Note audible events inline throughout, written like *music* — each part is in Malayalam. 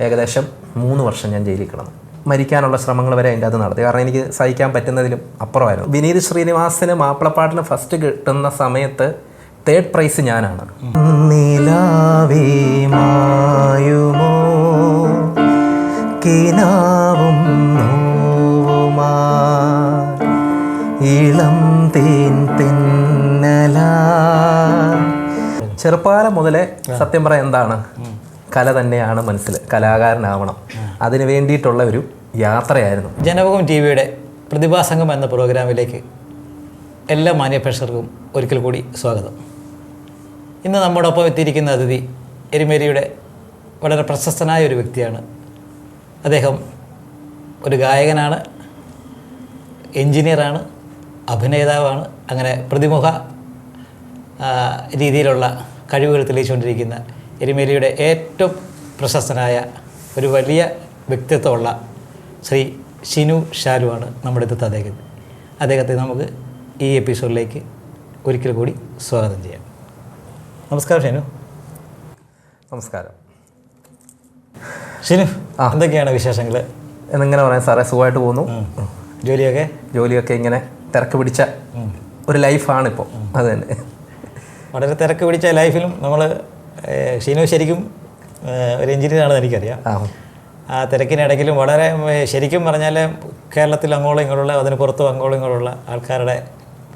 ഏകദേശം മൂന്ന് വർഷം ഞാൻ ജയിലിൽ കിടന്നു. മരിക്കാനുള്ള ശ്രമങ്ങൾ വരെ അതിന്റെ അത് നടത്തി. കാരണം എനിക്ക് സഹിക്കാൻ പറ്റുന്നതിലും അപ്പുറമായിരുന്നു. വിനീത് ശ്രീനിവാസിന് മാപ്പിളപ്പാട്ടിന് ഫസ്റ്റ് കിട്ടുന്ന സമയത്ത് തേർഡ് പ്രൈസ് ഞാനാണ്. നിലാവേ മായുമോ? കിനാവും നോവുമാ? ഇളം തേൻ ചെറുപ്പകാലം മുതലേ സത്യം പറയാൻ എന്താണ്? കല തന്നെയാണ് മനസ്സിൽ കലാകാരനാവണം. അതിന് വേണ്ടിയിട്ടുള്ള ഒരു യാത്രയായിരുന്നു. ജനപകം ടി വിയുടെ പ്രതിഭാസംഗം എന്ന പ്രോഗ്രാമിലേക്ക് എല്ലാ മാന്യപ്രേക്ഷകർക്കും ഒരിക്കൽ കൂടി സ്വാഗതം. ഇന്ന് നമ്മോടൊപ്പം എത്തിയിരിക്കുന്ന അതിഥി എരുമേലിയുടെ വളരെ പ്രശസ്തനായ ഒരു വ്യക്തിയാണ്. അദ്ദേഹം ഒരു ഗായകനാണ് എൻജിനീയറാണ് അഭിനേതാവാണ് അങ്ങനെ പ്രതിമുഖ രീതിയിലുള്ള കഴിവുകൾ തെളിയിച്ചുകൊണ്ടിരിക്കുന്ന എരുമേലിയുടെ ഏറ്റവും പ്രശസ്തനായ ഒരു വലിയ വ്യക്തിത്വമുള്ള ശ്രീ ഷിനു ഷാലുവാണ് നമ്മുടെ അടുത്ത് അദ്ദേഹം. അദ്ദേഹത്തെ നമുക്ക് ഈ എപ്പിസോഡിലേക്ക് ഒരിക്കൽ കൂടി സ്വാഗതം ചെയ്യാം. നമസ്കാരം ഷിനു. നമസ്കാരം. ഷിനു എന്തൊക്കെയാണ് വിശേഷങ്ങൾ എന്നിങ്ങനെ പറയാം സാറേ സുഖമായിട്ട് പോകുന്നു. ജോലിയൊക്കെ? ജോലിയൊക്കെ ഇങ്ങനെ തിരക്ക് പിടിച്ച ഒരു ലൈഫാണിപ്പോൾ. അത് തന്നെ. വളരെ തിരക്ക് പിടിച്ച ലൈഫിലും നമ്മൾ ഷിനു ശരിക്കും ഒരു എഞ്ചിനീയറാണെന്ന് എനിക്കറിയാം. ആ തിരക്കിനിടയ്ക്കിലും വളരെ ശരിക്കും പറഞ്ഞാൽ കേരളത്തിൽ അങ്ങോളം ഇങ്ങോട്ടുള്ള അതിന് പുറത്തും അങ്ങോളം ഇങ്ങോട്ടുള്ള ആൾക്കാരുടെ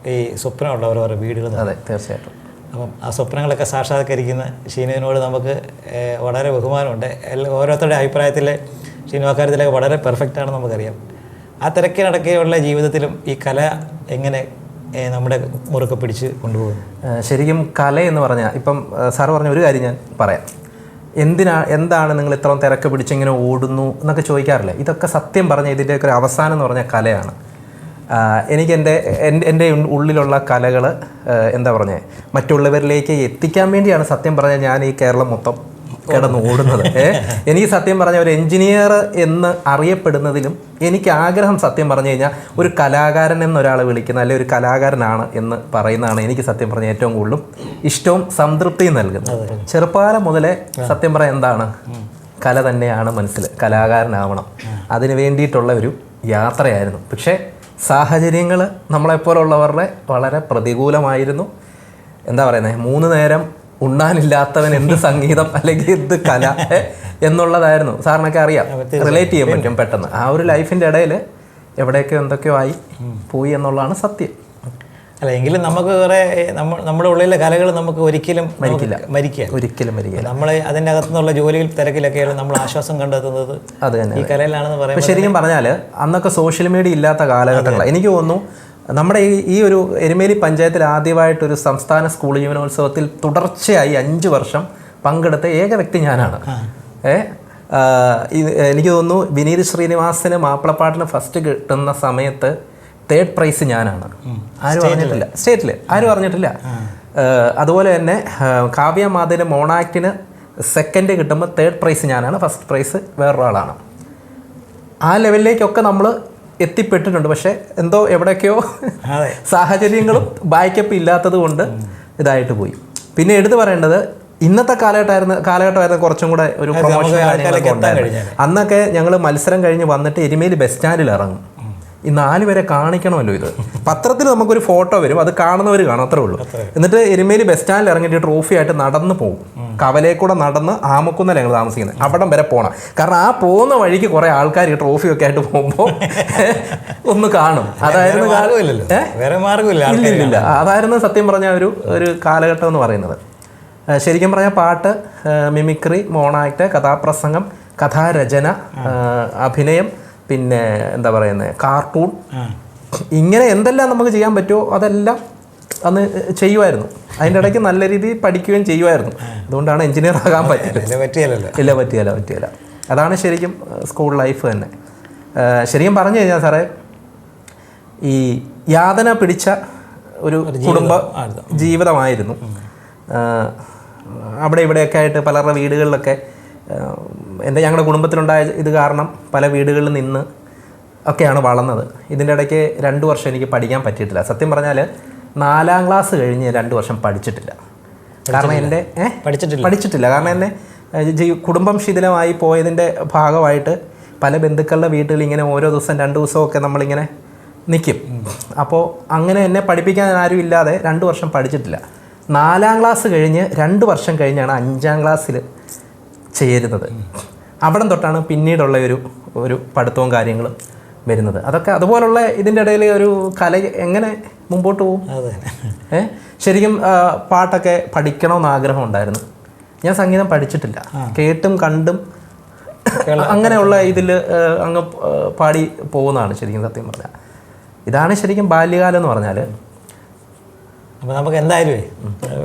ഈ സ്വപ്നമുള്ള ഓരോരോ വീടുകൾ അതെ തീർച്ചയായിട്ടും. അപ്പം ആ സ്വപ്നങ്ങളൊക്കെ സാക്ഷാത്കരിക്കുന്ന ഷീനുവിനോട് നമുക്ക് വളരെ ബഹുമാനമുണ്ട്. എല്ലാ ഓരോരുത്തരുടെ അഭിപ്രായത്തിൽ ഷീനു അക്കാര്യത്തിലൊക്കെ വളരെ പെർഫെക്റ്റ് ആണെന്ന് നമുക്കറിയാം. ആ തിരക്കിനിടയ്ക്കുള്ള ജീവിതത്തിലും ഈ കല എങ്ങനെ നമ്മുടെ മുറുക്കെ പിടിച്ച് കൊണ്ടുപോകുന്നു ശരിക്കും കല എന്ന് പറഞ്ഞാൽ ഇപ്പം സാർ പറഞ്ഞ ഒരു കാര്യം ഞാൻ പറയാം. എന്തിനാ എന്താണ് നിങ്ങൾ ഇത്രയും തിരക്ക് പിടിച്ചിങ്ങനെ ഓടുന്നു എന്നൊക്കെ ചോദിക്കാറില്ലേ? ഇതൊക്കെ സത്യം പറഞ്ഞ ഇതിന്റെയൊക്കെ ഒരു അവസാനം എന്ന് പറഞ്ഞാൽ കലയാണ്. എനിക്ക് എന്റെ എന്റെ ഉള്ളിലുള്ള കലകൾ എന്താ പറഞ്ഞത് മറ്റുള്ളവരിലേക്ക് എത്തിക്കാൻ വേണ്ടിയാണ് സത്യം പറഞ്ഞാൽ ഞാൻ ഈ കേരളം മൊത്തം കിടന്ന് ഓടുന്നത്? എനിക്ക് സത്യം പറഞ്ഞ ഒരു എഞ്ചിനീയർ എന്ന് അറിയപ്പെടുന്നതിലും എനിക്ക് ആഗ്രഹം സത്യം പറഞ്ഞു കഴിഞ്ഞാൽ ഒരു കലാകാരൻ എന്നൊരാളെ വിളിക്കുന്ന അല്ലെങ്കിൽ ഒരു കലാകാരനാണ് എന്ന് പറയുന്നതാണ് എനിക്ക് സത്യം പറഞ്ഞ ഏറ്റവും കൂടുതലും ഇഷ്ടവും സംതൃപ്തിയും നൽകുന്നത്. ചെറുപ്പകാലം മുതലേ സത്യം പറയാൻ എന്താണ്? കല തന്നെയാണ് മനസ്സിൽ കലാകാരനാവണം. അതിന് വേണ്ടിയിട്ടുള്ള ഒരു യാത്രയായിരുന്നു. പക്ഷേ സാഹചര്യങ്ങൾ നമ്മളെപ്പോലുള്ളവരുടെ വളരെ പ്രതികൂലമായിരുന്നു. എന്താ പറയുന്നത് മൂന്ന് നേരം ഉണ്ണാനില്ലാത്തവൻ എന്ത് സംഗീതം അല്ലെങ്കിൽ എന്ത് കല എന്നുള്ളതായിരുന്നു. സാറിനൊക്കെ അറിയാം. റിലേറ്റ് ചെയ്യാൻ പറ്റും പെട്ടെന്ന്. ആ ഒരു ലൈഫിന്റെ ഇടയിൽ എവിടെയൊക്കെ എന്തൊക്കെയോ ആയി പോയി എന്നുള്ളതാണ് സത്യം. അല്ല എങ്കിലും നമുക്ക് കുറേ നമ്മൾ നമ്മുടെ ഉള്ളിലെ കലകൾ നമുക്ക് ഒരിക്കലും മരിക്കില്ല. മരിക്കുക ഒരിക്കലും മരിക്കില്ല. നമ്മൾ അതിന്റെ അകത്തുനിന്നുള്ള ജോലിയിൽ തിരക്കിലൊക്കെയാണ് നമ്മൾ ആശ്വാസം കണ്ടെത്തുന്നത്. അത് തന്നെ ഈ കലയിലാണെന്ന് പറയുന്നത് ശരിക്കും പറഞ്ഞാൽ അന്നൊക്കെ സോഷ്യൽ മീഡിയ ഇല്ലാത്ത കാലഘട്ടങ്ങളാണ് എനിക്ക് തോന്നുന്നു നമ്മുടെ ഈ ഈ ഒരു എരുമേലി പഞ്ചായത്തിൽ ആദ്യമായിട്ടൊരു സംസ്ഥാന സ്കൂൾ ജീവനോത്സവത്തിൽ തുടർച്ചയായി അഞ്ച് വർഷം പങ്കെടുത്ത ഏക വ്യക്തി ഞാനാണ്. ഏ എനിക്ക് തോന്നുന്നു വിനീത് ശ്രീനിവാസന് മാപ്പിളപ്പാട്ടിന് ഫസ്റ്റ് കിട്ടുന്ന സമയത്ത് തേർഡ് പ്രൈസ് ഞാനാണ്. ആരും അറിഞ്ഞിട്ടില്ല. സ്റ്റേറ്റിൽ ആരും അറിഞ്ഞിട്ടില്ല. അതുപോലെ തന്നെ കാവ്യ മാതിന് മോണാക്റ്റിന് സെക്കൻഡ് കിട്ടുമ്പോൾ തേർഡ് പ്രൈസ് ഞാനാണ്. ഫസ്റ്റ് പ്രൈസ് വേറൊരാളാണ്. ആ ലെവലിലേക്കൊക്കെ നമ്മൾ എത്തിപ്പെട്ടിട്ടുണ്ട്. പക്ഷേ എന്തോ എവിടെയൊക്കെയോ സാഹചര്യങ്ങളും ബാക്കപ്പ് ഇല്ലാത്തത് കൊണ്ട് ഇതായിട്ട് പോയി. പിന്നെ എടുത്തു പറയേണ്ടത് ഇന്നത്തെ കാലഘട്ടമായിരുന്നു കാലഘട്ടമായിരുന്നു കുറച്ചും കൂടെ ഒരു പ്രൊമോഷൻ അന്നൊക്കെ ഞങ്ങൾ മത്സരം കഴിഞ്ഞ് വന്നിട്ട് എരുമേലി ബസ് സ്റ്റാൻഡിൽ ഇറങ്ങും. ഈ നാല് പേരെ കാണിക്കണമല്ലോ ഇത്. പത്രത്തിൽ നമുക്കൊരു ഫോട്ടോ വരും അത് കാണുന്നവർ കാണും അത്രേ ഉള്ളൂ. എന്നിട്ട് എരുമേലി ബസ് സ്റ്റാൻഡിൽ ഇറങ്ങിയിട്ട് ട്രോഫി ആയിട്ട് നടന്ന് പോകും കവലേ കൂടെ നടന്ന് ആമക്കുന്നല്ല ഞങ്ങൾ താമസിക്കുന്നത് അവിടം വരെ പോകണം കാരണം ആ പോകുന്ന വഴിക്ക് കുറെ ആൾക്കാർ ഈ ട്രോഫി ഒക്കെ ആയിട്ട് പോകുമ്പോൾ ഒന്ന് കാണും. അതായിരുന്നു ഇല്ലില്ല ഇല്ല ഇല്ല അതായിരുന്നു സത്യം പറഞ്ഞ ഒരു ഒരു കാലഘട്ടം എന്ന് പറയുന്നത്. ശരിക്കും പറഞ്ഞാൽ പാട്ട് മിമിക്രി മോണാക്ട് കഥാപ്രസംഗം കഥാരചന അഭിനയം പിന്നെ എന്താ പറയുന്നത് കാർട്ടൂൺ ഇങ്ങനെ എന്തെല്ലാം നമുക്ക് ചെയ്യാൻ പറ്റുമോ അതെല്ലാം അന്ന് ചെയ്യുമായിരുന്നു. അതിന്റെ ഇടയ്ക്ക് നല്ല രീതിയിൽ പഠിക്കുകയും ചെയ്യുമായിരുന്നു. അതുകൊണ്ടാണ് എഞ്ചിനീയർ ആകാൻ പറ്റിയത്. ഇല്ല പറ്റിയല്ല പറ്റിയല്ല. അതാണ് ശരിക്കും സ്കൂൾ ലൈഫ് തന്നെ. ശരിക്കും പറഞ്ഞു കഴിഞ്ഞാൽ സാറേ ഈ യാതന പിടിച്ച ഒരു കുടുംബ ജീവിതമായിരുന്നു. അവിടെ ഇവിടെയൊക്കെ ആയിട്ട് പലരുടെ വീടുകളിലൊക്കെ എന്റെ ഞങ്ങളുടെ കുടുംബത്തിലുണ്ടായ ഇത് കാരണം പല വീടുകളിൽ നിന്ന് ഒക്കെയാണ് വളർന്നത്. ഇതിന്റെ ഇടയ്ക്ക് രണ്ട് വർഷം എനിക്ക് പഠിക്കാൻ പറ്റിയിട്ടില്ല. സത്യം പറഞ്ഞാൽ നാലാം ക്ലാസ് കഴിഞ്ഞ് രണ്ട് വർഷം പഠിച്ചിട്ടില്ല. കാരണം എന്റെ പഠിച്ചിട്ടില്ല. പഠിച്ചിട്ടില്ല. കാരണം എന്നെ കുടുംബം ശിഥിലമായി പോയതിന്റെ ഭാഗമായിട്ട് പല ബന്ധുക്കളുടെ വീട്ടിൽ ഇങ്ങനെ ഓരോ ദിവസം രണ്ട് ദിവസമൊക്കെ നമ്മളിങ്ങനെ നിൽക്കും. അപ്പോൾ അങ്ങനെ എന്നെ പഠിപ്പിക്കാൻ ആരും ഇല്ലാതെ രണ്ട് വർഷം പഠിച്ചിട്ടില്ല. നാലാം ക്ലാസ് കഴിഞ്ഞ് രണ്ട് വർഷം കഴിഞ്ഞാണ് അഞ്ചാം ക്ലാസ്സിൽ ചേരുന്നത്. അവിടം തൊട്ടാണ് പിന്നീടുള്ള ഒരു ഒരു പഠിത്തവും കാര്യങ്ങളും വരുന്നത്. അതൊക്കെ അതുപോലുള്ള ഇതിന്റെ ഇടയിൽ ഒരു കല എങ്ങനെ മുമ്പോട്ട് പോകും? ഏ? ശരിക്കും പാട്ടൊക്കെ പഠിക്കണമെന്ന് ആഗ്രഹം ഉണ്ടായിരുന്നു. ഞാൻ സംഗീതം പഠിച്ചിട്ടില്ല. കേട്ടും കണ്ടും അങ്ങനെയുള്ള ഇതിൽ അങ്ങ് പാടി പോകുന്നതാണ് ശരിക്കും സത്യം പറഞ്ഞാൽ. ഇതാണ് ശരിക്കും ബാല്യകാലം എന്ന് പറഞ്ഞാൽ. അപ്പോൾ നമുക്ക് എന്തായാലും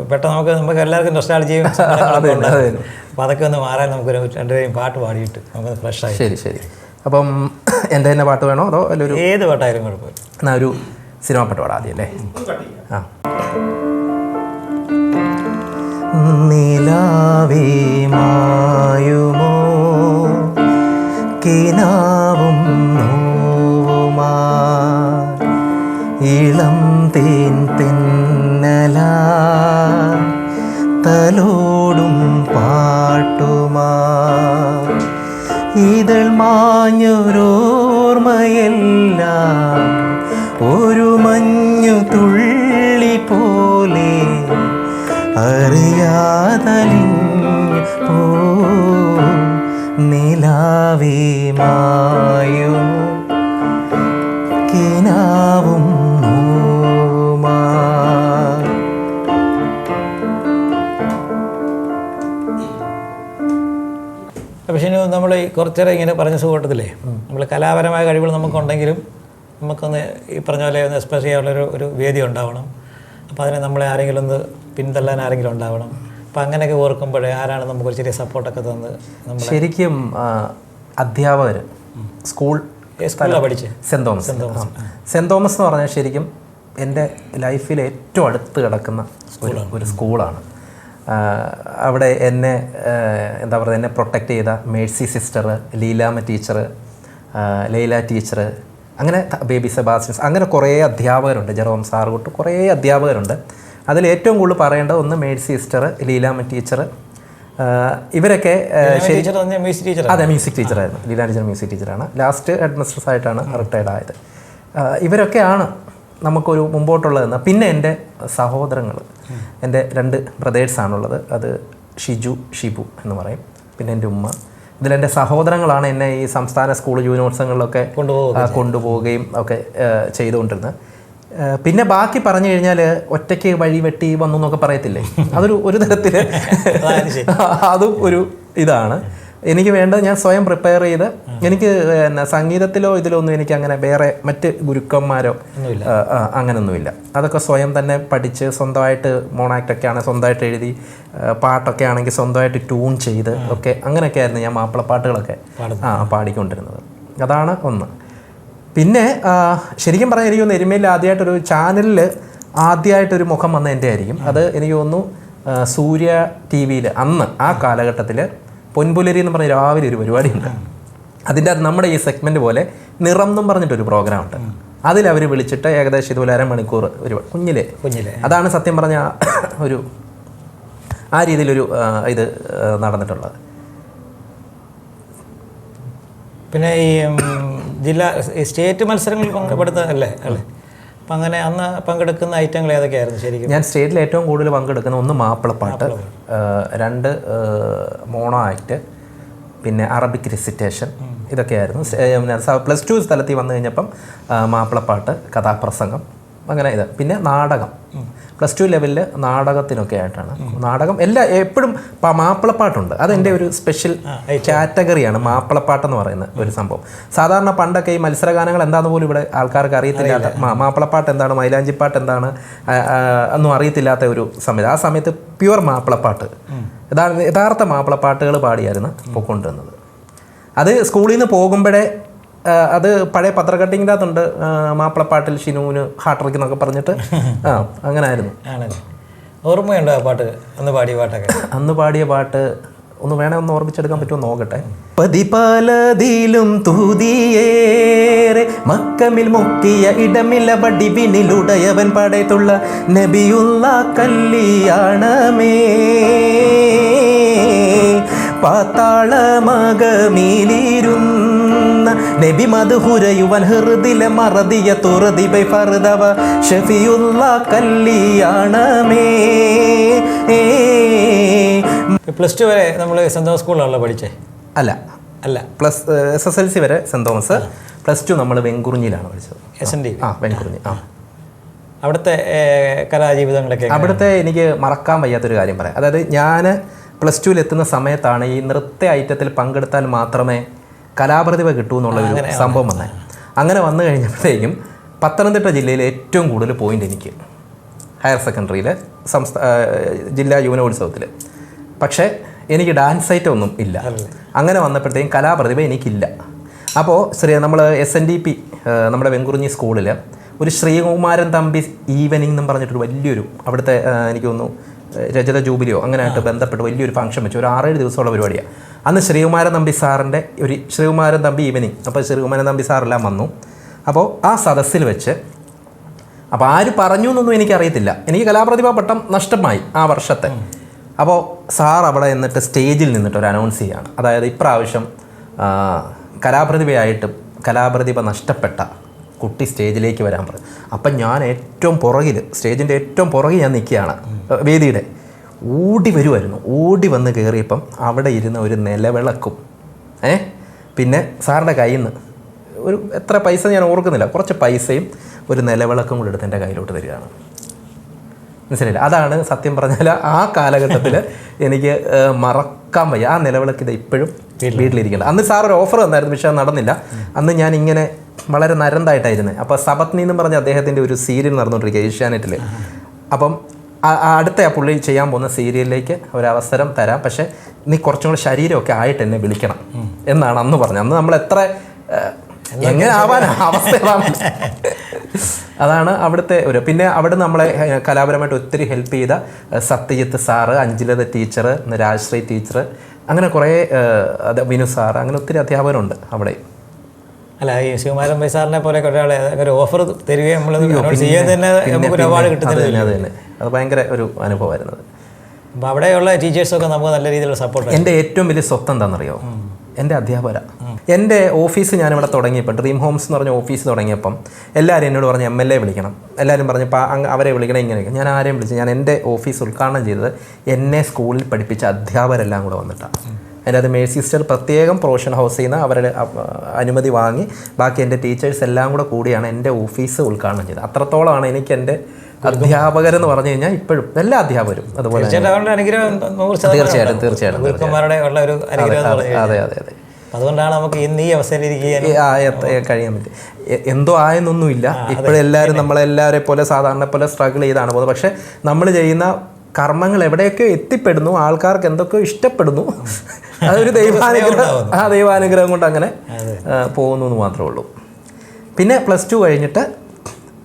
പെട്ടെന്ന് നമുക്ക് നമുക്ക് എല്ലാവർക്കും നൊസ്റ്റാളജിയും *laughs* അപ്പോൾ അതൊക്കെ ഒന്ന് മാറാൻ നമുക്കൊരു രണ്ടുപേരും പാട്ട് പാടിയിട്ട് നമുക്കൊന്ന് ഫ്രഷായി ശരി ശരി. അപ്പം എന്റെ തന്നെ പാട്ട് വേണോ അതോ അല്ലൊരു ഏത് പാട്ടായാലും കുഴപ്പമില്ല. എന്നാ ഒരു സിനിമ പാട്ട് പാടാം ആദ്യം അല്ലേ? ആ. നിലാവേ മായുമോ? കിനാവും നോവുമാ? ഇളം തേൻ തെന്നല? തലോടും ഇതൾ മാഞ്ഞൊരോർമ്മയെല്ലാം ഒരു മഞ്ഞു തുള്ളി കുറച്ചേരം ഇങ്ങനെ പറഞ്ഞ സുഖത്തില്ലേ നമ്മൾ കലാപരമായ കഴിവുകൾ നമുക്കുണ്ടെങ്കിലും നമുക്കൊന്ന് ഈ പറഞ്ഞ പോലെ ഒന്ന് എക്സ്പ്രസ് ചെയ്യാനുള്ളൊരു ഒരു വേദി ഉണ്ടാവണം. അപ്പോൾ അതിനെ നമ്മളെ ആരെങ്കിലും ഒന്ന് പിന്തള്ളാൻ ആരെങ്കിലും ഉണ്ടാവണം. അപ്പോൾ അങ്ങനെയൊക്കെ ഓർക്കുമ്പോഴേ ആരാണ് നമുക്കൊരു ചെറിയ സപ്പോർട്ടൊക്കെ തന്ന് നമ്മൾ ശരിക്കും അധ്യാപകർ സ്കൂൾ സ്കൂളിലാണ് പഠിച്ച്? Saint Thomas. ആ. സെന്റ് തോമസ് എന്ന് പറഞ്ഞാൽ ശരിക്കും എന്റെ ലൈഫിൽ ഏറ്റവും അടുത്ത് കിടക്കുന്ന ഒരു ഒരു സ്കൂളാണ്. അവിടെ എന്നെ എന്താ പറയുക എന്നെ പ്രൊട്ടക്റ്റ് ചെയ്ത Mercy sister Leelama teacher Laila teacher അങ്ങനെ ബേബി സെബാസ്റ്റ്യൻസ് അങ്ങനെ കുറേ അധ്യാപകരുണ്ട്. ജെറോം സാർ തൊട്ട് കുറേ അധ്യാപകരുണ്ട്. അതിൽ ഏറ്റവും കൂടുതൽ പറയേണ്ടത് ഒന്ന് മേഴ്സി സിസ്റ്റർ ലീലാമ ടീച്ചർ ഇവരൊക്കെ അതെ മ്യൂസിക് ടീച്ചറായിരുന്നു ലീല ടീച്ചർ മ്യൂസിക് ടീച്ചറാണ് ലാസ്റ്റ് ഹെഡ് മിസ്ട്രസ് ആയിട്ടാണ് റിട്ടയർഡ് ആയത്. ഇവരൊക്കെയാണ് നമുക്കൊരു മുമ്പോട്ടുള്ളതെന്ന് പിന്നെ എന്റെ സഹോദരങ്ങൾ എന്റെ രണ്ട് ബ്രദേഴ്സാണുള്ളത് അത് ഷിജു ഷിബു എന്ന് പറയും. പിന്നെ എന്റെ ഉമ്മ. ഇതിലെന്റെ സഹോദരങ്ങളാണ് എന്നെ ഈ സംസ്ഥാന സ്കൂൾ യൂണിവേഴ്സങ്ങളിലൊക്കെ കൊണ്ടുപോവുകയും ഒക്കെ ചെയ്തുകൊണ്ടിരുന്നത്. പിന്നെ ബാക്കി പറഞ്ഞു കഴിഞ്ഞാൽ ഒറ്റയ്ക്ക് വഴി വെട്ടി വന്നു എന്നൊക്കെ പറയത്തില്ലേ? അതൊരു ഒരു തരത്തിൽ *laughs* അതും ഒരു ഇതാണ്. എനിക്ക് വേണ്ടത് ഞാൻ സ്വയം പ്രിപ്പയർ ചെയ്ത് എനിക്ക് പിന്നെ സംഗീതത്തിലോ ഇതിലോ ഒന്നും എനിക്ക് അങ്ങനെ വേറെ മറ്റ് ഗുരുക്കന്മാരോ അങ്ങനൊന്നുമില്ല. അതൊക്കെ സ്വയം തന്നെ പഠിച്ച് സ്വന്തമായിട്ട് മോണാക്റ്റൊക്കെ ആണെങ്കിൽ സ്വന്തമായിട്ട് എഴുതി പാട്ടൊക്കെ ആണെങ്കിൽ സ്വന്തമായിട്ട് ട്യൂൺ ചെയ്ത് ഒക്കെ അങ്ങനെയൊക്കെ ആയിരുന്നു ഞാൻ മാപ്പിളപ്പാട്ടുകളൊക്കെ ആ പാടിക്കൊണ്ടിരുന്നത്. അതാണ് ഒന്ന്. പിന്നെ ശരിക്കും പറഞ്ഞാൽ എനിക്ക് തോന്നുന്നു എരുമയിൽ ആദ്യമായിട്ടൊരു ചാനലിൽ ആദ്യമായിട്ടൊരു മുഖം വന്ന എന്റെ ആയിരിക്കും. അത് എനിക്ക് തോന്നുന്നു സൂര്യ ടി വിയിൽ അന്ന് ആ കാലഘട്ടത്തിൽ പൊൻപുലരി എന്ന് പറഞ്ഞ രാവിലെ ഒരു പരിപാടിയുണ്ട്. അതിന്റെ അത് നമ്മുടെ ഈ സെഗ്മെന്റ് പോലെ നിറം എന്നും പറഞ്ഞിട്ടൊരു പ്രോഗ്രാം ഉണ്ട്. അതിൽ അവർ വിളിച്ചിട്ട് ഏകദേശം ഇതുപോലെ അരമണിക്കൂർ ഒരു കുഞ്ഞിലെ കുഞ്ഞിലെ. അതാണ് സത്യം പറഞ്ഞ ഒരു ആ രീതിയിലൊരു ഇത് നടന്നിട്ടുള്ളത്. പിന്നെ ഈ ജില്ലാ സ്റ്റേറ്റ് മത്സരങ്ങളിൽ പങ്കെടുത്ത അല്ലേ അല്ലേ? അപ്പം അങ്ങനെ അന്ന് പങ്കെടുക്കുന്ന ഐറ്റങ്ങൾ ഏതൊക്കെയായിരുന്നു ശരിക്കും? ഞാൻ സ്റ്റേറ്റിൽ ഏറ്റവും കൂടുതൽ പങ്കെടുക്കുന്ന ഒന്ന് മാപ്പിളപ്പാട്ട്. രണ്ട് മോണോ ആക്ട് പിന്നെ അറബിക് റിസിറ്റേഷൻ ഇതൊക്കെയായിരുന്നു. പ്ലസ് ടു സ്ഥലത്തിൽ വന്നു കഴിഞ്ഞപ്പം മാപ്പിളപ്പാട്ട് കഥാപ്രസംഗം. അങ്ങനെ ഇത്. പിന്നെ നാടകം. പ്ലസ് ടു ലെവലിൽ നാടകത്തിനൊക്കെ ആയിട്ടാണ് നാടകം എല്ലാ എപ്പോഴും മാപ്പിളപ്പാട്ടുണ്ട്. അതെന്റെ ഒരു സ്പെഷ്യൽ കാറ്റഗറിയാണ് മാപ്പിളപ്പാട്ട് എന്ന് പറയുന്ന ഒരു സംഭവം. സാധാരണ പണ്ടൊക്കെ ഈ മത്സരഗാനങ്ങൾ എന്താണെന്ന് പോലും ഇവിടെ ആൾക്കാർക്ക് അറിയത്തില്ലാത്ത മാ- മാപ്പിളപ്പാട്ട് എന്താണ് മൈലാഞ്ചിപ്പാട്ട് എന്താണ് ഒന്നും അറിയത്തില്ലാത്ത ഒരു സമയത്ത്. ആ സമയത്ത് പ്യുവർ മാപ്പിളപ്പാട്ട്. യഥാ- യഥാർത്ഥ മാപ്പിളപ്പാട്ടുകൾ പാടിയായിരുന്നു പോയിക്കൊണ്ടിരുന്നത്. അത് സ്കൂളിൽ നിന്ന് പോകുമ്പോഴേ അത് പഴയ പത്രക്കട്ടിങ്ങിന്റെ അകത്തുണ്ട് ആ, മാപ്പിളപ്പാട്ടിൽ ഷിനുവിന് ഹാർട്രിക്ക് എന്നൊക്കെ പറഞ്ഞിട്ട്. ആ അങ്ങനെ ആയിരുന്നു ഓർമ്മയുണ്ടോ ആ പാട്ട്? അന്ന് പാടിയ പാട്ടൊക്കെ? അന്ന് പാടിയ പാട്ട് ഒന്ന് വേണേ ഒന്ന് ഓർമ്മിച്ചെടുക്കാൻ പറ്റുമോ നോക്കട്ടെ. പതിപാലതിലും തൂതിയേറെ മക്കമിൽ മുക്കിയ ഇടമില്ല വടിവിനിലുടയവൻ പടയത്തുള്ള നബിയുള്ള കല്യാണമേ. പാത്താളമകമീലിരുന്ന നബി മധുഹുരയുവൻ ഹൃദിലെ മറതിയ തുറതിബൈ ഫർദവ ഷഫിയുള്ള കല്ലിയാണമേ. പ്ലസ് ടു വരെ നമ്മൾ സെന്റ് തോമസ് സ്കൂളിലാണല്ലോ പഠിച്ചേ? അല്ല. അല്ല. Plus S S L C വരെ സെന്റ് തോമസ്. പ്ലസ് ടു നമ്മൾ വെങ്കുറിഞ്ഞിയിലാണ് പഠിച്ചത്. S N D. ആ വെങ്കുറിഞ്ഞി. ആ. അവിടുത്തെ കലാജീവിതങ്ങളൊക്കെ അവിടുത്തെ എനിക്ക് മറക്കാൻ വയ്യാത്തൊരു കാര്യം പറയാം. അതായത് ഞാൻ പ്ലസ് ടുവിൽ എത്തുന്ന സമയത്താണ് ഈ നൃത്ത ഐറ്റത്തിൽ പങ്കെടുത്താൽ മാത്രമേ കലാപ്രതിഭ കിട്ടുമെന്നുള്ള ഒരു സംഭവം വന്നത്. അങ്ങനെ വന്നു കഴിഞ്ഞപ്പോഴത്തേക്കും പത്തനംതിട്ട ജില്ലയിലെ ഏറ്റവും കൂടുതൽ പോയിന്റ് എനിക്ക് ഹയർ സെക്കൻഡറിയിലെ സംസ്ഥാന ജില്ലാ യുവനോത്സവത്തിൽ പക്ഷേ എനിക്ക് ഡാൻസ് ഐറ്റം ഒന്നും ഇല്ല. അങ്ങനെ വന്നപ്പോഴത്തേക്കും കലാപ്രതിഭ എനിക്കില്ല. അപ്പോൾ ശ്രീ നമ്മൾ എസ് എൻ ഡി പി നമ്മുടെ വെങ്കുറിഞ്ഞി സ്കൂളിൽ ഒരു ശ്രീകുമാരൻ തമ്പി ഈവനിങ് എന്നും പറഞ്ഞിട്ടൊരു വലിയൊരു അവിടുത്തെ എനിക്ക് തോന്നുന്നു രജത ജൂബിലിയോ അങ്ങനെയായിട്ട് ബന്ധപ്പെട്ട് വലിയൊരു ഫംഗ്ഷൻ വെച്ചു ഒരു ആറേഴ് ദിവസമുള്ള പരിപാടിയാണ് അന്ന് ശ്രീകുമാരൻ തമ്പി സാറിന്റെ ഒരു ശ്രീകുമാരൻ തമ്പി ഈവനിങ് അപ്പോൾ ശ്രീകുമാരൻ തമ്പി സാറെല്ലാം വന്നു. അപ്പോൾ ആ സദസ്സിൽ വെച്ച് അപ്പോൾ ആര് പറഞ്ഞു എന്നൊന്നും എനിക്കറിയത്തില്ല. എനിക്ക് കലാപ്രതിഭ പട്ടം നഷ്ടമായി ആ വർഷത്തെ. അപ്പോൾ സാർ അവിടെ എന്നിട്ട് സ്റ്റേജിൽ നിന്നിട്ട് ഒരു അനൗൺസ് ചെയ്യുകയാണ് അതായത് ഇപ്രാവശ്യം കലാപ്രതിഭയായിട്ടും കലാപ്രതിഭ നഷ്ടപ്പെട്ട കുട്ടി സ്റ്റേജിലേക്ക് വരാൻ പറഞ്ഞു അപ്പം ഞാൻ ഏറ്റവും പുറകിൽ സ്റ്റേജിന്റെ ഏറ്റവും പുറകിൽ ഞാൻ നിൽക്കുകയാണ്. വേദിയുടെ ഓടി വരുമായിരുന്നു ഓടി വന്ന് കയറിയപ്പം അവിടെ ഇരുന്ന ഒരു നിലവിളക്കും. ഏ? പിന്നെ സാറിന്റെ കയ്യിൽ നിന്ന് ഒരു എത്ര പൈസ ഞാൻ ഓർക്കുന്നില്ല. കുറച്ച് പൈസയും ഒരു നിലവിളക്കും കൂടെ എടുത്ത് എന്റെ കയ്യിലോട്ട് തരികയാണ്. മനസ്സിലായില്ല? അതാണ് സത്യം പറഞ്ഞാൽ ആ കാലഘട്ടത്തിൽ *laughs* എനിക്ക് മറക്കാൻ വയ്യ. ആ നിലവിളക്ക് ഇത് ഇപ്പോഴും വീട്ടിലിരിക്കുന്നത് അന്ന് സാർ ഒരു ഓഫർ തന്നായിരുന്നു പക്ഷേ അത് നടന്നില്ല. അന്ന് ഞാൻ ഇങ്ങനെ വളരെ നരന്തായിട്ടായിരുന്നു. അപ്പോൾ സബത്നി എന്ന് പറഞ്ഞ അദ്ദേഹത്തിന്റെ ഒരു സീരിയൽ നടന്നുകൊണ്ടിരിക്കുക ഏഷ്യാനെറ്റിൽ അപ്പം അടുത്ത ആ പുള്ളി ചെയ്യാൻ പോകുന്ന സീരിയലിലേക്ക് ഒരവസരം തരാം. പക്ഷേ നീ കുറച്ചും കൂടെ ശരീരമൊക്കെ ആയിട്ട് എന്നെ വിളിക്കണം എന്നാണ് അന്ന് പറഞ്ഞത്. അന്ന് നമ്മൾ എത്ര എങ്ങനെ ആവാൻ അവസ്ഥ അതാണ്. അവിടുത്തെ ഒരു. പിന്നെ അവിടെ നമ്മളെ കലാപരമായിട്ട് ഒത്തിരി ഹെൽപ്പ് ചെയ്ത Satyajit sir Anjalatha teacher Rajashree teacher അങ്ങനെ കുറേ വിനു സാറ് അങ്ങനെ ഒത്തിരി അധ്യാപകരുണ്ട് അവിടെ. അല്ല ഈ ശിവകുമാരൻ പൈ സാറിനെ പോലെ ഒരാളെ ഒരു ഓഫർ തരികയും നമ്മൾ ചെയ്യാൻ തന്നെ നമുക്കൊരു അവാർഡ് അത് കിട്ടുന്നില്ല അത് ഭയങ്കര ഒരു അനുഭവമായിരുന്നു അപ്പോൾ അവിടെയുള്ള ടീച്ചേഴ്സൊക്കെ നമുക്ക് നല്ല രീതിയിലുള്ള സപ്പോർട്ട് എന്റെ ഏറ്റവും വലിയ സ്വത്ത് എന്താണെന്നറിയോ? എന്റെ അധ്യാപകര. എന്റെ ഓഫീസ് ഞാനിവിടെ തുടങ്ങിയപ്പോൾ ഡ്രീം ഹോംസ് എന്ന് പറഞ്ഞ ഓഫീസ് തുടങ്ങിയപ്പം എല്ലാവരും എന്നോട് പറഞ്ഞ് എം എൽ എ വിളിക്കണം. എല്ലാവരും പറഞ്ഞ് അവരെ വിളിക്കണം ഇങ്ങനെയൊക്കെ ഞാൻ ആരെയും വിളിച്ച് ഞാൻ എന്റെ ഓഫീസ് ഉദ്ഘാടനം ചെയ്തത് എന്നെ സ്കൂളിൽ പഠിപ്പിച്ച അധ്യാപകരെല്ലാം കൂടെ വന്നിട്ടാണ് എന്റെ അത് മേഴ്സി സിസ്റ്റർ പ്രത്യേകം പ്രൊഫഷൻ ഹൗസിൽ നിന്ന് അവരുടെ അനുമതി വാങ്ങി ബാക്കി എന്റെ ടീച്ചേഴ്സ് എല്ലാം കൂടെ കൂടിയാണ് എന്റെ ഓഫീസ് ഉദ്ഘാടനം ചെയ്തത്. അത്രത്തോളമാണ് എനിക്ക് എന്റെ അധ്യാപകരെന്ന് പറഞ്ഞു കഴിഞ്ഞാൽ ഇപ്പോഴും എല്ലാ അധ്യാപകരും അതുപോലെ. തീർച്ചയായിട്ടും തീർച്ചയായിട്ടും അതെ അതെ അതെ അതെ അതുകൊണ്ടാണ് നമുക്ക് ഇന്ന് ഈ എത്ത- കഴിയാൻ പറ്റും. എന്തോ ആയെന്നൊന്നുമില്ല. ഇപ്പോഴെല്ലാവരും നമ്മളെല്ലാവരെ പോലെ സാധാരണ പോലെ സ്ട്രഗിൾ ചെയ്താണ് പോകുന്നത്. പക്ഷെ നമ്മൾ ചെയ്യുന്ന കർമ്മങ്ങൾ എവിടെയൊക്കെ എത്തിപ്പെടുന്നു ആൾക്കാർക്ക് എന്തൊക്കെയോ ഇഷ്ടപ്പെടുന്നു അതൊരു ദൈവാനുഗ്രഹം ആ ദൈവാനുഗ്രഹം കൊണ്ട് അങ്ങനെ പോകുന്നു എന്ന് മാത്രമേ ഉള്ളൂ. പിന്നെ പ്ലസ് ടു കഴിഞ്ഞിട്ട്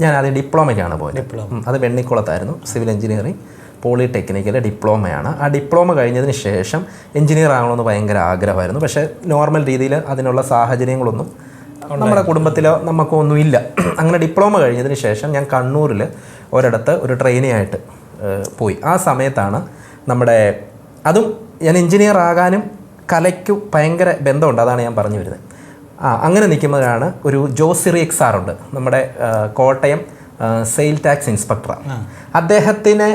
ഞാൻ അത് ഡിപ്ലോമയ്ക്കാണ് പോയത്. ഡിപ്ലോമ. അത് വെണ്ണിക്കുളത്തായിരുന്നു സിവിൽ എഞ്ചിനീയറിംഗ് പോളിടെക്നിക്കിലെ ഡിപ്ലോമയാണ്. ആ ഡിപ്ലോമ കഴിഞ്ഞതിന് ശേഷം എഞ്ചിനീയർ ആകണമെന്ന് ഭയങ്കര ആഗ്രഹമായിരുന്നു. പക്ഷേ നോർമൽ രീതിയിൽ അതിനുള്ള സാഹചര്യങ്ങളൊന്നും നമ്മുടെ കുടുംബത്തിലോ നമുക്കോ ഒന്നുമില്ല അങ്ങനെ ഡിപ്ലോമ കഴിഞ്ഞതിന് ശേഷം ഞാൻ കണ്ണൂരിൽ ഒരിടത്ത് ഒരു ട്രെയിനിയായിട്ട് പോയി. ആ സമയത്താണ് നമ്മുടെ അതും ഞാൻ എഞ്ചിനീയർ ആകാനും കലയ്ക്കും ഭയങ്കര ബന്ധമുണ്ട് അതാണ് ഞാൻ പറഞ്ഞു വരുന്നത്. ആ അങ്ങനെ നിൽക്കുമ്പോഴാണ് ഒരു ജോസിറിയക് സാറുണ്ട്. നമ്മുടെ കോട്ടയം സെയിൽ ടാക്സ് ഇൻസ്പെക്ടർ അദ്ദേഹത്തിന്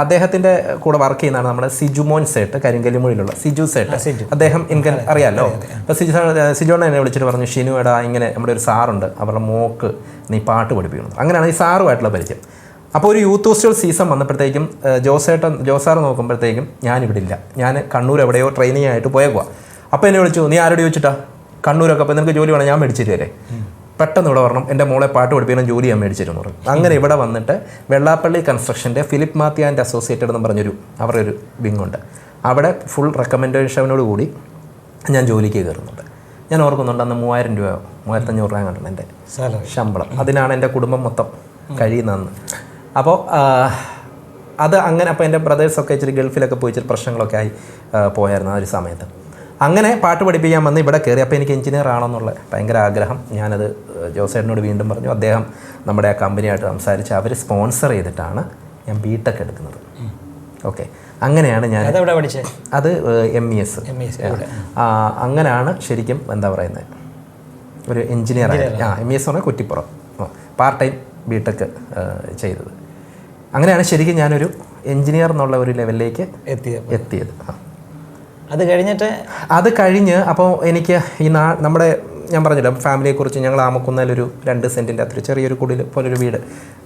അദ്ദേഹത്തിന്റെ കൂടെ വർക്ക് ചെയ്യുന്നതാണ് നമ്മുടെ സിജുമോൻ സേട്ട് കരിങ്കലിമൊഴിയിലുള്ള സിജു സേട്ട്. അദ്ദേഹം എനിക്ക് അറിയാമല്ലോ അപ്പോൾ സിജു സാർ എന്നെ വിളിച്ചിട്ട് പറഞ്ഞു ഷിനു എടാ ഇങ്ങനെ നമ്മുടെ ഒരു സാറുണ്ട് അവരുടെ മോക്ക് നീ പാട്ട് പഠിപ്പിക്കുന്നത് അങ്ങനെയാണ് ഈ സാറുമായിട്ടുള്ള പരിചയം. അപ്പോൾ ഒരു യൂത്ത് ഫെസ്റ്റിവൽ സീസൺ വന്നപ്പോഴത്തേക്കും ജോസേട്ടൻ ജോസാർ നോക്കുമ്പോഴത്തേക്കും ഞാനിവിടെ ഇല്ല ഞാൻ കണ്ണൂർ എവിടെയോ ട്രെയിനിങ് ആയിട്ട് പോയേക്കുവാ. അപ്പോൾ എന്നെ വിളിച്ചു നീ ആരോട് ചോദിച്ചിട്ടാ? കണ്ണൂരൊക്കെ അപ്പോൾ നിനക്ക് ജോലി വേണം ഞാൻ മേടിച്ചു തരേ പെട്ടെന്ന് ഇവിടെ വരണം എന്റെ മോളെ പാട്ട് പഠിപ്പിക്കണം ജോലി ഞാൻ മേടിച്ചു തരുമെന്ന് പറഞ്ഞു അങ്ങനെ ഇവിടെ വന്നിട്ട് വെള്ളാപ്പള്ളി കൺസ്ട്രക്ഷന്റെ ഫിലിപ്പ് മാത്യു ആൻഡ് അസോസിയേറ്റഡ് എന്ന് പറഞ്ഞൊരു അവരുടെ ഒരു വിങ്ങുണ്ട്. അവിടെ ഫുൾ റെക്കമെൻഡേഷനോട് കൂടി ഞാൻ ജോലിക്ക് കയറുന്നുണ്ട്. ഞാൻ ഓർക്കുന്നുണ്ട് അന്ന് മൂവായിരം രൂപയോ മൂവായിരത്തഞ്ഞൂറ് രൂപ കണ്ടു എന്റെ ശമ്പളം. അതിനാണ് എന്റെ കുടുംബം മൊത്തം കഴിയുന്നതെന്ന്. അപ്പോൾ അത് അങ്ങനെ അപ്പോൾ എന്റെ ബ്രദേഴ്സൊക്കെ ഇച്ചിരി ഗൾഫിലൊക്കെ പോയി ഇച്ചിരി പ്രശ്നങ്ങളൊക്കെ ആയി പോയായിരുന്നു ആ ഒരു സമയത്ത്. അങ്ങനെ പാട്ട് പഠിപ്പിക്കാൻ വന്ന് ഇവിടെ കയറി. അപ്പോൾ എനിക്ക് എഞ്ചിനീയർ ആണെന്നുള്ള ഭയങ്കര ആഗ്രഹം. ഞാനത് ജോസേട്ടനോട് വീണ്ടും പറഞ്ഞു. അദ്ദേഹം നമ്മുടെ ആ കമ്പനിയായിട്ട് സംസാരിച്ച് അവർ സ്പോൺസർ ചെയ്തിട്ടാണ് ഞാൻ ബി ടെക് എടുക്കുന്നത്. ഓക്കെ. അങ്ങനെയാണ് ഞാൻ അത് എം ഇ എസ് അങ്ങനെയാണ് ശരിക്കും എന്താ പറയുന്നത് ഒരു എഞ്ചിനീയർ ആ. എം ഇ എസ് പറഞ്ഞാൽ Kuttippuram. Part time B tech ചെയ്തത്. അങ്ങനെയാണ് ശരിക്കും ഞാനൊരു എഞ്ചിനീയർ എന്നുള്ള ഒരു ലെവലിലേക്ക് എത്തിയത്. എത്തിയത്. ആ. അത് കഴിഞ്ഞിട്ട് അത് കഴിഞ്ഞ് അപ്പോൾ എനിക്ക് ഈ നാ നമ്മുടെ ഞാൻ പറഞ്ഞില്ല ഫാമിലിയെക്കുറിച്ച് ഞങ്ങൾ ആമക്കുന്നതിലൊരു രണ്ട് സെന്റിന്റെ അത്ര ചെറിയൊരു കുടിൽ പോലൊരു വീട്.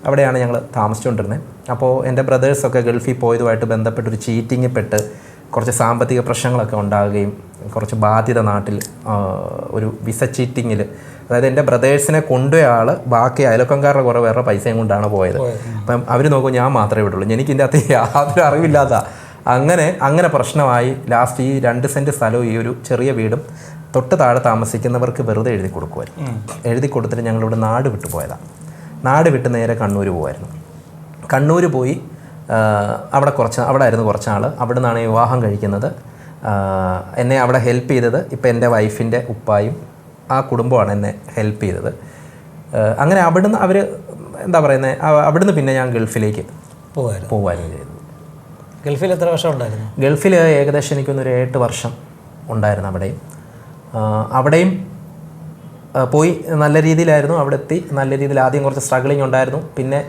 അവിടെയാണ് ഞങ്ങൾ താമസിച്ചുകൊണ്ടിരുന്നത് അപ്പോൾ എന്റെ ബ്രദേഴ്സൊക്കെ ഗൾഫിൽ പോയതുമായിട്ട് ബന്ധപ്പെട്ടൊരു ചീറ്റിങ് പെട്ട് കുറച്ച് സാമ്പത്തിക പ്രശ്നങ്ങളൊക്കെ ഉണ്ടാകുകയും കുറച്ച് ബാധ്യത നാട്ടിൽ ഒരു വിസ ചീറ്റിങ്ങിൽ അതായത് എന്റെ ബ്രദേഴ്സിനെ കൊണ്ടുപോയ ആൾ ബാക്കി അയലക്കംകാരുടെ കുറേ വേറെ പൈസയും കൊണ്ടാണ് പോയത്. അപ്പം അവർ നോക്കും ഞാൻ മാത്രമേ വിടുള്ളൂ എനിക്ക് ഇതിന്റെ അകത്ത് യാതൊരു അറിവില്ലാത്ത അങ്ങനെ അങ്ങനെ പ്രശ്നമായി ലാസ്റ്റ് ഈ രണ്ട് സെന്റ് സ്ഥലവും ഈ ഒരു ചെറിയ വീടും തൊട്ട് താഴെ താമസിക്കുന്നവർക്ക് വെറുതെ എഴുതി കൊടുക്കുമായിരുന്നു എഴുതി കൊടുത്തിട്ട് ഞങ്ങളിവിടെ നാട് വിട്ടു പോയതാണ് നാട് വിട്ട് നേരെ കണ്ണൂർ പോകുമായിരുന്നു കണ്ണൂർ പോയി അവിടെ കുറച്ച് അവിടെ ആയിരുന്നു കുറച്ച് നാൾ അവിടെ നിന്നാണ് വിവാഹം കഴിക്കുന്നത്. എന്നെ അവിടെ ഹെൽപ്പ് ചെയ്തത് ഇപ്പം എന്റെ വൈഫിന്റെ ഉപ്പായും ആ കുടുംബമാണ് എന്നെ ഹെൽപ്പ് ചെയ്തത്. അങ്ങനെ അവിടുന്ന് അവർ എന്താ പറയുന്നത് അവിടുന്ന് പിന്നെ ഞാൻ ഗൾഫിലേക്ക് പോകാൻ പോകാനും ചെയ്തത്. ഗൾഫിൽ എത്ര വർഷം ഉണ്ടായിരുന്നു? ഗൾഫിൽ ഏകദേശം എനിക്കൊന്നൊരു എട്ട് വർഷം ഉണ്ടായിരുന്നു അവിടെയും. അവിടെയും പോയി നല്ല രീതിയിലായിരുന്നു. അവിടെ എത്തി നല്ല രീതിയിൽ ആദ്യം കുറച്ച് സ്ട്രഗിളിങ് ഉണ്ടായിരുന്നു. പിന്നെ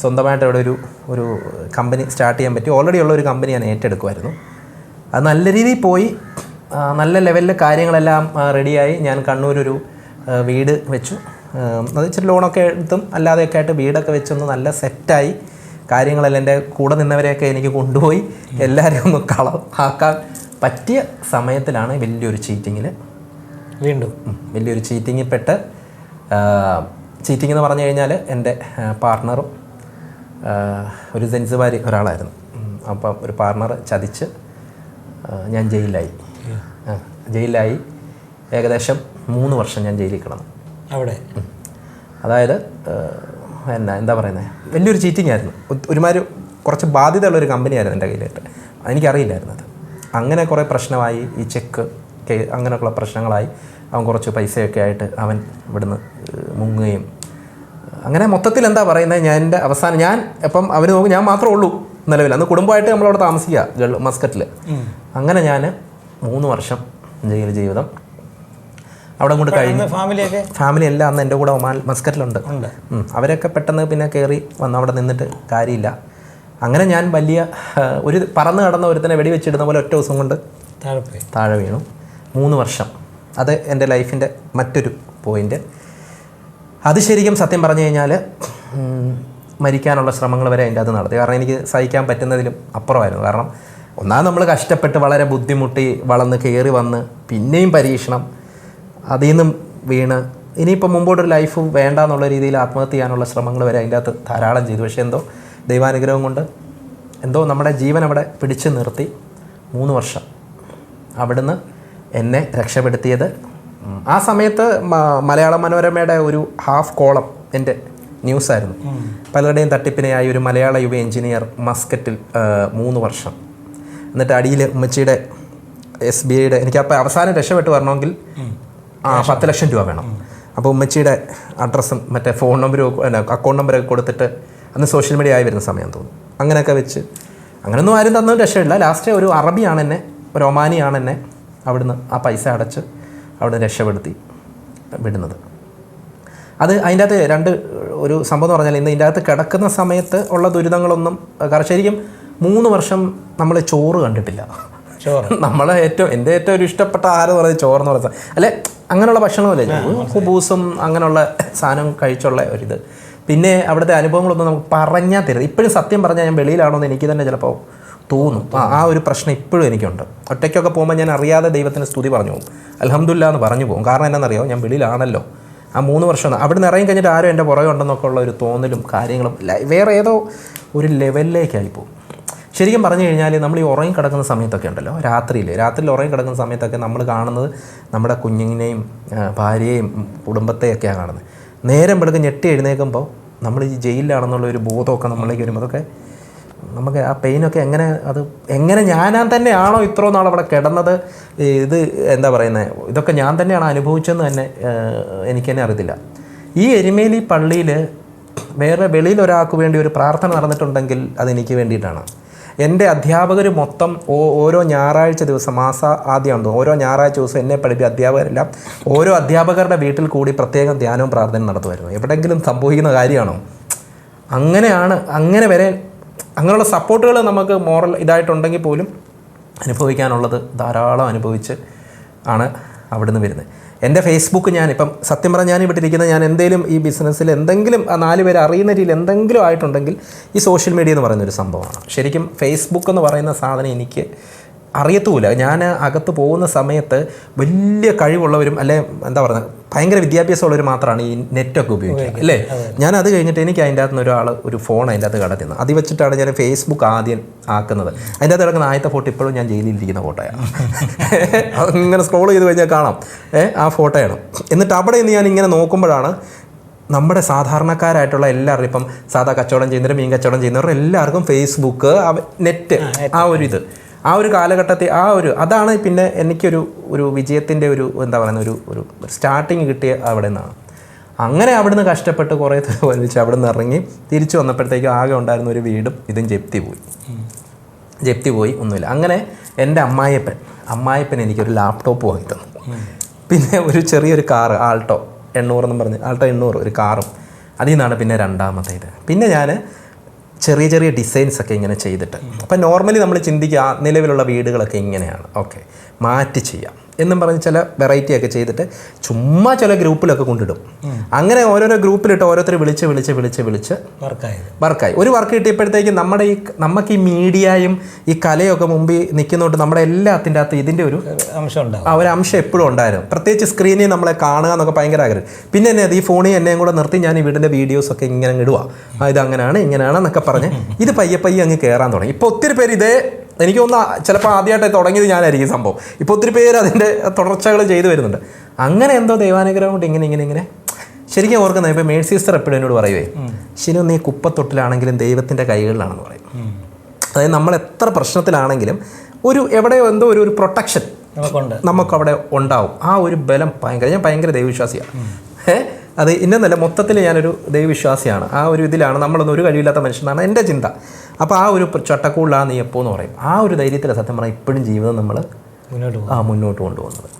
സ്വന്തമായിട്ട് അവിടെ ഒരു ഒരു കമ്പനി സ്റ്റാർട്ട് ചെയ്യാൻ പറ്റി. ഓൾറെഡി ഉള്ള ഒരു കമ്പനി ഞാൻ ഏറ്റെടുക്കുമായിരുന്നു. അത് നല്ല രീതിയിൽ പോയി. നല്ല ലെവലിൽ കാര്യങ്ങളെല്ലാം റെഡിയായി ഞാൻ കണ്ണൂരൊരു വീട് വെച്ചു. അത് ഇച്ചിരി ലോണൊക്കെ എടുത്തും അല്ലാതെയൊക്കെ ആയിട്ട് വീടൊക്കെ വെച്ചൊന്ന് നല്ല സെറ്റായി കാര്യങ്ങളെല്ലാം എന്റെ കൂടെ നിന്നവരെയൊക്കെ എനിക്ക് കൊണ്ടുപോയി എല്ലാവരെയും ഒന്ന് കള ആക്കാൻ പറ്റിയ സമയത്തിലാണ് വലിയൊരു ചീറ്റിങ്ങിൽ വീണ്ടും. വലിയൊരു ചീറ്റിങ്ങിൽ പെട്ട് ചീറ്റിംഗ് എന്ന് പറഞ്ഞു കഴിഞ്ഞാൽ എന്റെ പാർട്ട്ണറും ഒരു സെൻസുവാരി ഒരാളായിരുന്നു. അപ്പം ഒരു പാർട്ണർ ചതിച്ച് ഞാൻ ജയിലിലായി. ജയിലിലായി. ഏകദേശം മൂന്ന് വർഷം ഞാൻ ജയിലിൽ കിടന്നു. അവിടെ. അതായത് എന്നാ എന്താ പറയുന്നത് വലിയൊരു ചീറ്റിംഗ് ആയിരുന്നു. ഒരുമാതിരി കുറച്ച് ബാധ്യതയുള്ളൊരു കമ്പനിയായിരുന്നു എന്റെ കയ്യിലായിട്ട്. എനിക്കറിയില്ലായിരുന്നു അത്. അങ്ങനെ കുറേ പ്രശ്നമായി ഈ ചെക്ക് അങ്ങനെയൊക്കെയുള്ള പ്രശ്നങ്ങളായി അവൻ കുറച്ച് പൈസയൊക്കെ ആയിട്ട് അവൻ ഇവിടുന്ന് മുങ്ങുകയും. അങ്ങനെ മൊത്തത്തിൽ എന്താ പറയുന്നത് ഞാൻ എന്റെ അവസാനം ഞാൻ ഇപ്പം അവർ നോക്കും ഞാൻ മാത്രമേ ഉള്ളൂ നിലവിൽ. അന്ന് കുടുംബമായിട്ട് നമ്മളവിടെ താമസിക്കുക ഗൾ മസ്കറ്റിൽ അങ്ങനെ ഞാൻ മൂന്ന് വർഷം ജയിൽ ജീവിതം അവിടെ കൊണ്ട് കഴിഞ്ഞു. ഫാമിലിയൊക്കെ? ഫാമിലി എല്ലാം അന്ന് എന്റെ കൂടെ ഒമാൻ മസ്കറ്റിലുണ്ട്. അവരൊക്കെ പെട്ടെന്ന് പിന്നെ കയറി വന്ന്. അവിടെ നിന്നിട്ട് കാര്യമില്ല. അങ്ങനെ ഞാൻ വലിയ ഒരു പറന്ന് കടന്ന ഒരുത്തനെ വെടിവെച്ചിടുന്ന പോലെ ഒറ്റ ദിവസം കൊണ്ട് താഴെ താഴെ വീണു. മൂന്ന് വർഷം. അത് എന്റെ ലൈഫിന്റെ മറ്റൊരു പോയിന്റ്. അത് ശരിക്കും സത്യം പറഞ്ഞു കഴിഞ്ഞാൽ മരിക്കാനുള്ള ശ്രമങ്ങൾ വരെ അതിന്റെ അത് നടത്തി. കാരണം എനിക്ക് സഹിക്കാൻ പറ്റുന്നതിലും അപ്പുറമായിരുന്നു. കാരണം ഒന്നാമത് നമ്മൾ കഷ്ടപ്പെട്ട് വളരെ ബുദ്ധിമുട്ടി വളർന്ന് കയറി വന്ന് പിന്നെയും പരീക്ഷണം. അതിൽ നിന്നും വീണ്. ഇനിയിപ്പോൾ മുമ്പോട്ടൊരു ലൈഫ് വേണ്ട എന്നുള്ള രീതിയിൽ ആത്മഹത്യ ചെയ്യാനുള്ള ശ്രമങ്ങൾ വരെ അതിന്റെ അകത്ത് ധാരാളം ചെയ്തു. പക്ഷേ എന്തോ ദൈവാനുഗ്രഹം കൊണ്ട് എന്തോ നമ്മുടെ ജീവൻ അവിടെ പിടിച്ചു നിർത്തി. മൂന്ന് വർഷം അവിടുന്ന് എന്നെ രക്ഷപ്പെടുത്തിയത്. ആ സമയത്ത് മലയാള മനോരമയുടെ ഒരു ഹാഫ് കോളം എന്റെ ന്യൂസായിരുന്നു പലരുടെയും തട്ടിപ്പിനെയായി ഒരു മലയാള യുവ എഞ്ചിനീയർ മസ്കറ്റിൽ മൂന്ന് വർഷം. എന്നിട്ട് അടിയിൽ ഉമ്മച്ചിയുടെ എസ് ബി ഐയുടെ എനിക്കപ്പോൾ അവസാനം രക്ഷപ്പെട്ട് വരണമെങ്കിൽ ആ പത്ത് ലക്ഷം രൂപ വേണം. അപ്പോൾ ഉമ്മച്ചിയുടെ അഡ്രസ്സും മറ്റേ ഫോൺ നമ്പരും അക്കൗണ്ട് നമ്പറൊക്കെ കൊടുത്തിട്ട് അന്ന് സോഷ്യൽ മീഡിയ ആയി വരുന്ന സമയം തോന്നുന്നു അങ്ങനെയൊക്കെ വെച്ച് അങ്ങനെയൊന്നും ആരും തന്നൊരു രക്ഷയില്ല. ലാസ്റ്റ് ഒരു അറബിയാണ് എന്നെ ഒരു ഒമാനിയാണ് എന്നെ അവിടുന്ന് ആ പൈസ അടച്ച് അവിടെ രക്ഷപ്പെടുത്തി വിടുന്നത്. അത് അതിന്റെ അകത്ത് രണ്ട് ഒരു സംഭവം എന്ന് പറഞ്ഞാൽ ഇന്ന് ഇതിന്റെ അകത്ത് കിടക്കുന്ന സമയത്ത് ഉള്ള ദുരിതങ്ങളൊന്നും കാരണം ശരിക്കും മൂന്ന് വർഷം നമ്മൾ ചോറ് കണ്ടിട്ടില്ല. *laughs* നമ്മളെ ഏറ്റവും എന്റെ ഏറ്റവും ഒരു ഇഷ്ടപ്പെട്ട ആഹാരം എന്ന് പറയുന്നത് ചോറെന്ന് പറയുന്നത് അല്ലെ അങ്ങനെയുള്ള ഭക്ഷണമല്ലേ? കുബൂസും അങ്ങനെയുള്ള സാധനം കഴിച്ചുള്ള ഒരിത്. പിന്നെ അവിടുത്തെ അനുഭവങ്ങളൊന്നും നമുക്ക് പറഞ്ഞാൽ തരുന്നത് ഇപ്പോഴും സത്യം പറഞ്ഞാൽ ഞാൻ വെളിയിലാണോ എന്ന് എനിക്ക് തന്നെ ചിലപ്പോൾ തോന്നും. ആ ആ ഒരു പ്രശ്നം ഇപ്പോഴും എനിക്കുണ്ട്. ഒറ്റയ്ക്കൊക്കെ പോകുമ്പോൾ ഞാൻ അറിയാതെ ദൈവത്തിന് സ്തുതി പറഞ്ഞു പോകും. അലഹമില്ല എന്ന് പറഞ്ഞു പോകും. കാരണം എന്നാണെന്നറിയോ ഞാൻ വെളിയിലാണല്ലോ. ആ മൂന്ന് വർഷം അവിടെ നിന്ന് ഇറങ്ങി കഴിഞ്ഞിട്ട് ആരും എന്റെ പുറകെ ഉണ്ടെന്നൊക്കെ ഉള്ള ഒരു തോന്നലും കാര്യങ്ങളും വേറെ ഏതോ ഒരു ലെവലിലേക്കായി പോകും. ശരിക്കും പറഞ്ഞു കഴിഞ്ഞാൽ നമ്മൾ ഈ ഉറങ്ങി കിടക്കുന്ന സമയത്തൊക്കെ ഉണ്ടല്ലോ. രാത്രിയിൽ രാത്രിയിൽ ഉറങ്ങി കിടക്കുന്ന സമയത്തൊക്കെ നമ്മൾ കാണുന്നത് നമ്മുടെ കുഞ്ഞിനെയും ഭാര്യയെയും കുടുംബത്തെയൊക്കെയാണ് കാണുന്നത്. നേരം വെളുക്ക് ഞെട്ടി എഴുന്നേൽക്കുമ്പോൾ നമ്മൾ ഈ ജയിലിലാണെന്നുള്ള ഒരു ബോധമൊക്കെ നമ്മളിലേക്ക് വരുമ്പോൾ അതൊക്കെ നമുക്ക് ആ പെയിനൊക്കെ എങ്ങനെ അത് എങ്ങനെ ഞാനാൻ തന്നെയാണോ ഇത്രോ നാൾ അവിടെ കിടന്നത്? ഇത് എന്താ പറയുന്നത് ഇതൊക്കെ ഞാൻ തന്നെയാണ് അനുഭവിച്ചതെന്ന് തന്നെ എനിക്ക് തന്നെ അറിയത്തില്ല. ഈ എരുമേലി പള്ളിയിൽ വേറെ വെളിയിൽ ഒരാൾക്ക് വേണ്ടി ഒരു പ്രാർത്ഥന നടന്നിട്ടുണ്ടെങ്കിൽ അതെനിക്ക് വേണ്ടിയിട്ടാണ്. എന്റെ അധ്യാപകർ മൊത്തം ഓരോ ഞായറാഴ്ച ദിവസം മാസ ആദ്യമാണ് ഓരോ ഞായറാഴ്ച ദിവസം എന്നെ പഠിപ്പിച്ച അധ്യാപകരെല്ലാം ഓരോ അധ്യാപകരുടെ വീട്ടിൽ കൂടി പ്രത്യേകം ധ്യാനവും പ്രാർത്ഥനയും നടത്തുമായിരുന്നു. എവിടെയെങ്കിലും സംഭവിക്കുന്ന കാര്യമാണോ? അങ്ങനെയാണ് അങ്ങനെ വരെ അങ്ങനെയുള്ള സപ്പോർട്ടുകൾ നമുക്ക് മോറൽ ഇതായിട്ടുണ്ടെങ്കിൽ പോലും അനുഭവിക്കാനുള്ളത് ധാരാളം അനുഭവിച്ച് ആണ് അവിടുന്ന് വരുന്നത്. എന്റെ ഫേസ്ബുക്ക് ഞാൻ ഇപ്പം സത്യം പറഞ്ഞാൽ ഞാൻ ഇവിടെ ഇരിക്കുന്ന ഞാൻ എന്തെങ്കിലും ഈ ബിസിനസ്സിൽ എന്തെങ്കിലും ആ നാല് പേര് അറിയുന്ന രീതിയിൽ എന്തെങ്കിലും ആയിട്ടുണ്ടെങ്കിൽ ഈ സോഷ്യൽ മീഡിയ എന്ന് പറയുന്നൊരു സംഭവമാണ്. ശരിക്കും ഫേസ്ബുക്ക് എന്ന് പറയുന്ന സാധനം എനിക്ക് അറിയത്തുമില്ല. ഞാൻ അകത്ത് പോകുന്ന സമയത്ത് വലിയ കഴിവുള്ളവരും അല്ലെ എന്താ പറയുക ഭയങ്കര വിദ്യാഭ്യാസമുള്ളവർ മാത്രമാണ് ഈ നെറ്റൊക്കെ ഉപയോഗിക്കുക. അല്ലേ? ഞാൻ അത് കഴിഞ്ഞിട്ട് എനിക്ക് അതിന്റെ അകത്ത് നിന്ന് ഒരാൾ ഒരു ഫോൺ അതിന്റെ അകത്ത് കടത്തുന്നത് അത് വെച്ചിട്ടാണ് ഞാൻ ഫേസ്ബുക്ക് ആദ്യം ആക്കുന്നത്. അതിന്റെ അകത്ത് കിടക്കുന്ന ആദ്യത്തെ ഫോട്ടോ ഇപ്പോഴും ഞാൻ ജയിലിലിരിക്കുന്ന ഫോട്ടോയാണ്. *laughs* ഇങ്ങനെ സ്ക്രോൾ ചെയ്ത് കഴിഞ്ഞാൽ കാണാം. ഏ ആ ഫോട്ടോയാണ്. എന്നിട്ട് അവിടെ നിന്ന് ഞാൻ ഇങ്ങനെ നോക്കുമ്പോഴാണ് നമ്മുടെ സാധാരണക്കാരായിട്ടുള്ള എല്ലാവരും ഇപ്പം സാധാ കച്ചവടം ചെയ്യുന്നവരും മീൻ കച്ചവടം ചെയ്യുന്നവരും എല്ലാവർക്കും ഫേസ്ബുക്ക് നെറ്റ് ആ ഒരു ഇത്. ആ ഒരു കാലഘട്ടത്തിൽ ആ ഒരു അതാണ് പിന്നെ എനിക്കൊരു ഒരു വിജയത്തിന്റെ ഒരു എന്താ പറയുന്ന ഒരു ഒരു സ്റ്റാർട്ടിങ് കിട്ടിയ അവിടെ നിന്നാണ്. അങ്ങനെ അവിടുന്ന് കഷ്ടപ്പെട്ട് കുറേ വലിച്ച് അവിടെ നിന്ന് ഇറങ്ങി തിരിച്ചു വന്നപ്പോഴത്തേക്കും ആകെ ഉണ്ടായിരുന്ന ഒരു വീടും ഇതും ജപ്തി പോയി. ജപ്തി പോയി ഒന്നുമില്ല. അങ്ങനെ എന്റെ അമ്മായിയപ്പൻ അമ്മായിപ്പൻ എനിക്കൊരു ലാപ്ടോപ്പ് വാങ്ങി തന്നു. പിന്നെ ഒരു ചെറിയൊരു കാറ് ആൾട്ടോ എണ്ണൂറെന്നും പറഞ്ഞ് ആൾട്ടോ എണ്ണൂറ് ഒരു കാറും അതിൽ നിന്നാണ് പിന്നെ രണ്ടാമത്തെ ഇത് പിന്നെ ഞാൻ ചെറിയ ചെറിയ ഡിസൈൻസ് ഒക്കെ ഇങ്ങനെ ചെയ്തിട്ട്. അപ്പം നോർമലി നമ്മൾ ചിന്തിക്കുക നിലവിലുള്ള വീടുകളൊക്കെ ഇങ്ങനെയാണ്. ഓക്കെ മാറ്റി ചെയ്യാം. എന്നും പറഞ്ഞ് ചില വെറൈറ്റി ഒക്കെ ചെയ്തിട്ട് ചുമ്മാ ചില ഗ്രൂപ്പിലൊക്കെ കൊണ്ടിടും. അങ്ങനെ ഓരോരോ ഗ്രൂപ്പിലിട്ട് ഓരോരുത്തർ വിളിച്ച് വിളിച്ച് വിളിച്ച് വിളിച്ച് വർക്കായി വർക്കായി. ഒരു വർക്ക് കിട്ടിയപ്പോഴത്തേക്കും നമ്മുടെ ഈ നമുക്ക് ഈ മീഡിയയും ഈ കലയൊക്കെ മുമ്പിൽ നിൽക്കുന്നതുകൊണ്ട് നമ്മുടെ എല്ലാത്തിന്റെ അകത്ത് ഇതിന്റെ ഒരു അംശം ഉണ്ടാവും. ആ ഒരു അംശം എപ്പോഴും ഉണ്ടായിരുന്നു. പ്രത്യേകിച്ച് സ്ക്രീനിൽ നമ്മളെ കാണുക എന്നൊക്കെ ഭയങ്കര ആഗ്രഹം. പിന്നെ എന്നെ അത് ഈ ഫോണിൽ എന്നെയും കൂടെ നിർത്തി ഞാൻ ഈ വീടിന്റെ വീഡിയോസൊക്കെ ഇങ്ങനെ ഇടുക. ആ ഇത് അങ്ങനെയാണ് ഇങ്ങനെയാണ് എന്നൊക്കെ പറഞ്ഞ് ഇത് പയ്യെ പയ്യെ അങ്ങ് കയറാൻ തുടങ്ങി. ഇപ്പോൾ ഒത്തിരി പേര് ഇതേ എനിക്ക് തോന്നുന്നു ചിലപ്പോൾ ആദ്യമായിട്ട് തുടങ്ങിയത് ഞാനായിരിക്കും സംഭവം. ഇപ്പോൾ ഒത്തിരി പേര് അതിന്റെ തുടർച്ചകൾ ചെയ്തു വരുന്നുണ്ട്. അങ്ങനെ എന്തോ ദൈവാനുഗ്രഹം കൊണ്ട് ഇങ്ങനെ ഇങ്ങനെ ഇങ്ങനെ. ശരിക്കും ഓർക്കുന്നത് ഇപ്പോൾ മേഴ്സി സിസ്റ്റർ എപ്പോഴും എന്നോട് പറയുവേ ശരി നീ കുപ്പത്തൊട്ടിലാണെങ്കിലും ദൈവത്തിന്റെ കൈകളിലാണെന്ന് പറയും. അതായത് നമ്മൾ എത്ര പ്രശ്നത്തിലാണെങ്കിലും ഒരു എവിടെയോ എന്തോ ഒരു ഒരു പ്രൊട്ടക്ഷൻ നമുക്കവിടെ ഉണ്ടാവും. ആ ഒരു ബലം ഭയങ്കര ഞാൻ ഭയങ്കര ദൈവവിശ്വാസിയാണ്. ഏ? അത് ഇന്നല്ല മൊത്തത്തിൽ ഞാനൊരു ദൈവവിശ്വാസിയാണ്. ആ ഒരു ഇതിലാണ് നമ്മളൊന്നും ഒരു കഴിവില്ലാത്ത മനുഷ്യനാണ് എന്റെ ചിന്ത. അപ്പോൾ ആ ഒരു ചട്ടക്കൂടിലാണ് നീ എപ്പോൾ എന്ന് പറയും. ആ ഒരു ധൈര്യത്തിൽ സത്യം പറഞ്ഞാൽ ഇപ്പോഴും ജീവിതം നമ്മൾ മുന്നോട്ട് ആ മുന്നോട്ട് കൊണ്ടുപോകുന്നത്.